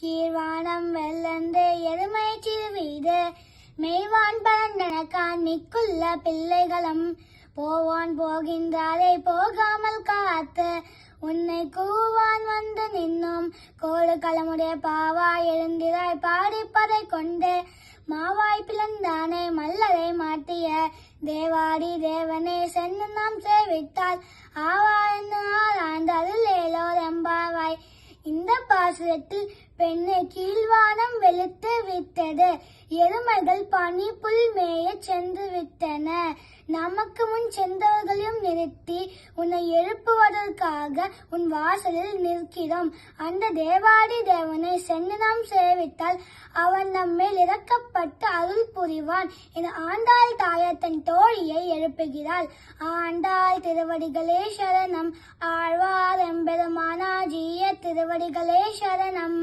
கீழ்வானம் வெள்ளந்து எருமை சிறுவீது. மெய்வான் பரந்தனக்கான் மிக்குள்ள பிள்ளைகளும் போவான் போகின்றாரே போகாமல் காத்து. உன்னை கூவான் வந்து நின்னும் கோடு களமுடைய பாவாய் எழுந்திராய் பாடிப்பதை கொண்டு. மாவாய் பிளந்தானே மல்லரை மாட்டிய தேவாடி தேவனே சென்று நாம் சேவித்தால் ஆவா என்று இந்த பாசுரத்தில் பெண்ணை கீழ்வானம் வெளுத்து விட்டது. எருமைகள் பனி புல் மேய சென்று விட்டன. நமக்கு முன் சென்றவர்களையும் நிறுத்தி உன்னை எழுப்புவதற்காக உன் வாசலில் நிற்கிறோம். அந்த தேவாதி தேவனை சென்று நாம் சேவித்தால் அவன் நம்மேல் இறக்கப்பட்டு அருள் புரிவான் என ஆண்டாள் தாயார் தன் தோழியை எழுப்புகிறாள். ஆண்டாள் திருவடிகளே சரணம். ஆழ்வார் எம்பெருமானாஜி. திருவடிகளே சரணம்